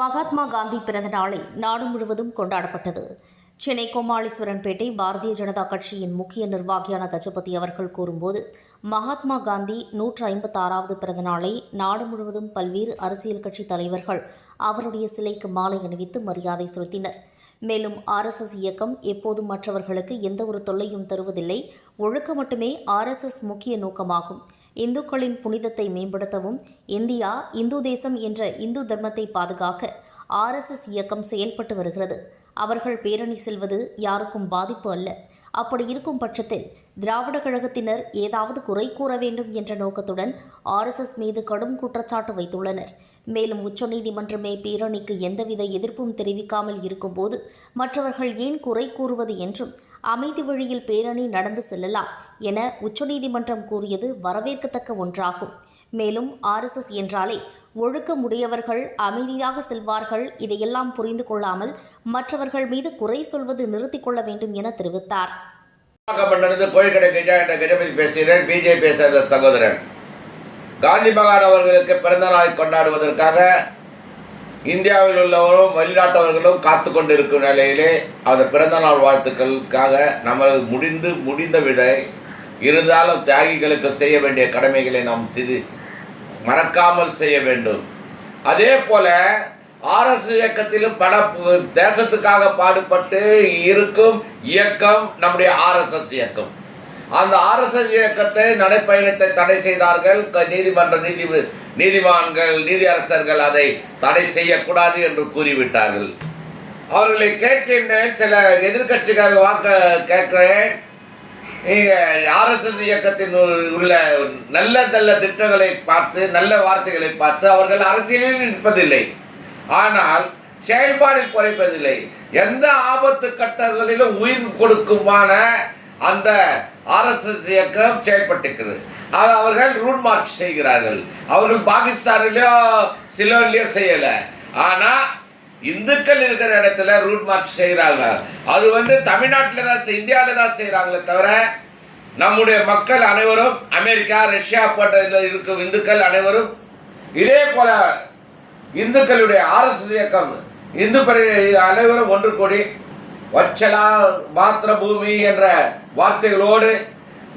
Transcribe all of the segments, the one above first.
மகாத்மா காந்தி பிறந்த நாளை நாடு முழுவதும் கொண்டாடப்பட்டது. சென்னை கோமாளீஸ்வரன்பேட்டை பாரதிய ஜனதா கட்சியின் முக்கிய நிர்வாகியான கஜபதி அவர்கள் கூறும்போது மகாத்மா காந்தி நூற்று ஐம்பத்தாறாவது பிறந்த நாளை நாடு முழுவதும் பல்வேறு அரசியல் கட்சி தலைவர்கள் அவருடைய சிலைக்கு மாலை அணிவித்து மரியாதை செலுத்தினர். மேலும் ஆர்எஸ்எஸ் இயக்கம் எப்போதும் மற்றவர்களுக்கு எந்த ஒரு தொல்லையும் தருவதில்லை. ஒழுக்க மட்டுமே ஆர்எஸ்எஸ் முக்கிய நோக்கமாகும். இந்துக்களின் புனிதத்தை மேம்படுத்தவும் இந்தியா இந்து தேசம் என்ற இந்து தர்மத்தை பாதுகாக்க ஆர்எஸ்எஸ் இயக்கம் செயல்பட்டு வருகிறது. அவர்கள் பேரணி செல்வது யாருக்கும் பாதிப்பு அல்ல. அப்படி இருக்கும் பட்சத்தில் திராவிட கழகத்தினர் ஏதாவது குறை கூற வேண்டும் என்ற நோக்கத்துடன் ஆர்எஸ்எஸ் மீது கடும் குற்றச்சாட்டு வைத்துள்ளனர். மேலும் உச்சநீதிமன்றமே பேரணிக்கு எந்தவித எதிர்ப்பும் தெரிவிக்காமல் இருக்கும்போது மற்றவர்கள் ஏன் குறை கூறுவது என்றும் அமைதி வழியில் பேரணி நடந்து செல்லலாம் என உச்சநீதிமன்றம் கூறியது வரவேற்கத்தக்க ஒன்றாகும். மேலும் ஆர்எஸ்எஸ் என்றாலே ஒழுக்கமுடையவர்கள் அமைதியாக செல்வார்கள் இதையெல்லாம் புரிந்து கொள்ளாமல் மற்றவர்கள் மீது குறை சொல்வது நிறுத்திக் கொள்ள வேண்டும் என தெரிவித்தார். கோழிக்கடை கஜா என்ற கஜபதி பேசுகிறேன் பிஜேபி சேர்ந்த சகோதரன். காந்தி மகான் அவர்களுக்கு பிறந்த நாளை கொண்டாடுவதற்காக இந்தியாவில் உள்ளவரும் வெளிநாட்டவர்களும் காத்து கொண்டிருக்கும் நிலையிலே அந்த பிறந்த நாள் வாழ்த்துக்களுக்காக நம்ம முடிந்து முடிந்த விட இருந்தாலும் தியாகிகளுக்கு செய்ய வேண்டிய கடமைகளை நாம் திரு மறக்காமல் செய்ய வேண்டும். அதே போல ஆர்எஸ் இயக்கத்திலும் பல தேசத்துக்காக பாடுபட்டு இருக்கும் இயக்கம் நம்முடைய ஆர்எஸ்எஸ் இயக்கம். அந்த ஆர்எஸ்எஸ் இயக்கத்தை நடைப்பயணத்தை தடை செய்தார்கள். க- நீதிமன்ற நீதி நீதிமான்கள் நீதியரசர்கள் அதை தடை செய்யக்கூடாது என்று கூறிவிட்டார்கள். அவர்களை கேட்கின்றேன். சில எதிர்க்கட்சிகள் வாக்க கேட்கிறேன். நீங்கள் ஆர்எஸ்எஸ் இயக்கத்தின் உள்ள நல்ல நல்ல திட்டங்களை பார்த்து நல்ல வார்த்தைகளை பார்த்து அவர்கள் அரசியலில் நிற்பதில்லை. ஆனால் செயல்பாடில் குறைப்பதில்லை. எந்த ஆபத்து கட்டங்களிலும் உயிர் கொடுக்குமான அந்த ஆர்எஸ்எஸ் இயக்கம் செயல்பட்டிருக்கிறது. அது அவர்கள் ரூட் மார்க் செய்கிறார்கள். அவர்கள் பாகிஸ்தானிலேயோ சிலோன்லேயோ செய்யலை. ஆனால் இந்துக்கள் இருக்கிற இடத்துல ரூட் மார்க் செய்கிறாங்க. அது வந்து தமிழ்நாட்டில் தான் இந்தியாவில் தான் செய்கிறாங்களே தவிர நம்முடைய மக்கள் அனைவரும் அமெரிக்கா ரஷ்யா போன்ற இருக்கும் இந்துக்கள் அனைவரும் இதே போல இந்துக்களுடைய ஆர்எஸ்எஸ் இயக்கம் இந்து பரி அனைவரும் ஒன்று கூடி வச்சலா மாத்திர பூமி என்ற வார்த்தைகளோடு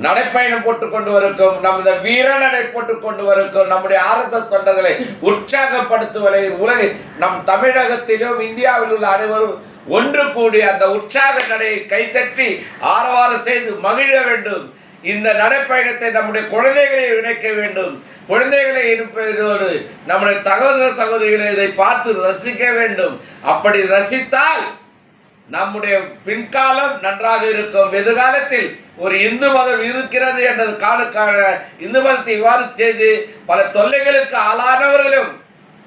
நடைப்பயணம் போட்டுக் கொண்டு வருக்கும் நமது வீரநடை போட்டுக் கொண்டு வருக்கும் நம்முடைய ஆர்எஸ்எஸ் தொண்டர்களை உற்சாகப்படுத்துவதை உலக நம் தமிழகத்திலும் இந்தியாவில் உள்ள அனைவரும் ஒன்று கூடி அந்த உற்சாக நடையை கைத்தட்டி ஆரவாரம் செய்து மகிழ வேண்டும். இந்த நடைப்பயணத்தை நம்முடைய குழந்தைகளை இணைக்க வேண்டும். குழந்தைகளை இருப்பதோடு நம்முடைய தகவல் சகோதரிகளை இதை பார்த்து ரசிக்க வேண்டும். அப்படி ரசித்தால் நம்முடைய பின்காலம் நன்றாக இருக்கும். எதிர்காலத்தில் ஒரு இந்து மதம் இருக்கிறது என்றது காணுக்கான இந்து மதத்தை இவ்வாறு செய்து பல தொல்லைகளுக்கு ஆளானவர்களும்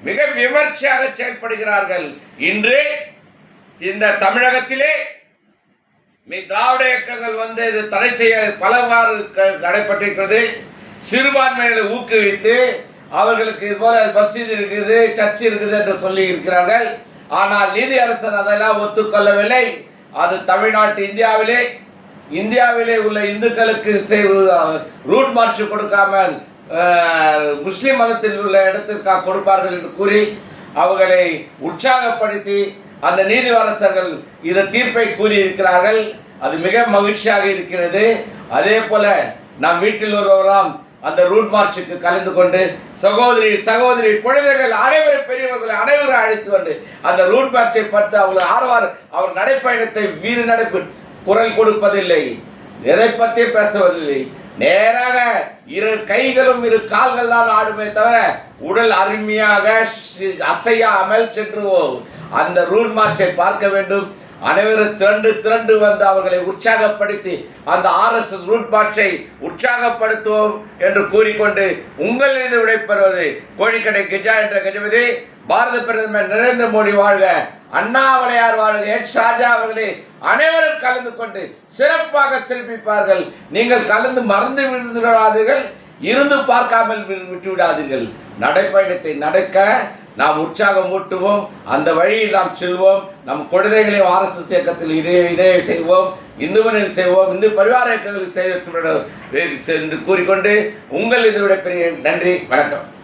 மிக விமர்சையாக செயல்படுகிறார்கள். இன்று இந்த தமிழகத்திலே திராவிட இயக்கங்கள் வந்து இது தடை செய்ய பலவாறு க- தடைப்பட்டிருக்கிறது சிறுபான்மைகளை ஊக்குவித்து அவர்களுக்கு இது போல மசீது இருக்குது சர்ச் இருக்குது என்று சொல்லி இருக்கிறார்கள். ஆனால் நீதியரசன் அதெல்லாம் ஒத்துக்கொள்ளவில்லை. அது தமிழ்நாட்டு இந்தியாவிலே இந்தியாவிலே உள்ள இந்துக்களுக்கு ரூட் மார்ச் கொடுக்காமல் முஸ்லீம் முஸ்லிம் மதத்தில் உள்ள இடத்திற்காக கொடுப்பார்கள் என்று கூறி அவர்களை உற்சாகப்படுத்தி அந்த நீதிவரசர்கள் இந்த தீர்ப்பை கூறியிருக்கிறார்கள். அது மிக மகிழ்ச்சியாக இருக்கிறது. அதே போல நம் வீட்டில் ஒருவராம் அந்த ரூட் மார்ச்சுக்கு கலந்து கொண்டு சகோதரி சகோதரி குழந்தைகள் அனைவரும் பெரியவர்களை அனைவரும் அழைத்து வந்து அந்த ரூட் மார்ச்சை பார்த்து அவர்கள் ஆர்வார் அவர் நடைப்பயணத்தை வீறு நடப்பு குரல் கொடுப்பதில்லை. எதை பற்றி பேசுவதில்லை. நேராக இரு கைகளும் இரு கால்கள் தான் ஆடுமே தவிர உடல் அருமையாக அசையாமல் சென்றுவோம் அந்த ரூட் மார்ச்சை பார்க்க வேண்டும். அனைவரும் திரண்டு திரண்டு வந்து அவர்களை உற்சாகப்படுத்தி அந்த ஆர்எஸ்எஸ் ரூட் மார்ச்சை உற்சாகப்படுத்துவோம் என்று கூறிக்கொண்டு உங்களிலிருந்து விடைபெறுவது கோழிக்கடை கிஜா என்ற கஜபதி. பாரத பிரதமர் நரேந்திர மோடி வாழ்க. அண்ணாமலையார் வாழ்க. எச் ஷாஜா அவர்களே அனைவரும் கலந்து கொண்டு சிறப்பாக சிறப்பிப்பார்கள். நீங்கள் கலந்து மறந்து விழுந்து விடாதீர்கள் இருந்து பார்க்காமல் விட்டு விடாதீர்கள் நடைப்பயணத்தை நடக்க நாம் உற்சாகம் ஊட்டுவோம். அந்த வழியில் நாம் செல்வோம். நம் குழந்தைகளை ஆர்எஸ்எஸ் இயக்கத்தில் இதே இதே செய்வோம். இந்துமனில் செய்வோம். இந்து பரிவார இயக்கங்களில் செய்ய என்று கூறிக்கொண்டு உங்கள் இதனுடைய பெரிய நன்றி. வணக்கம்.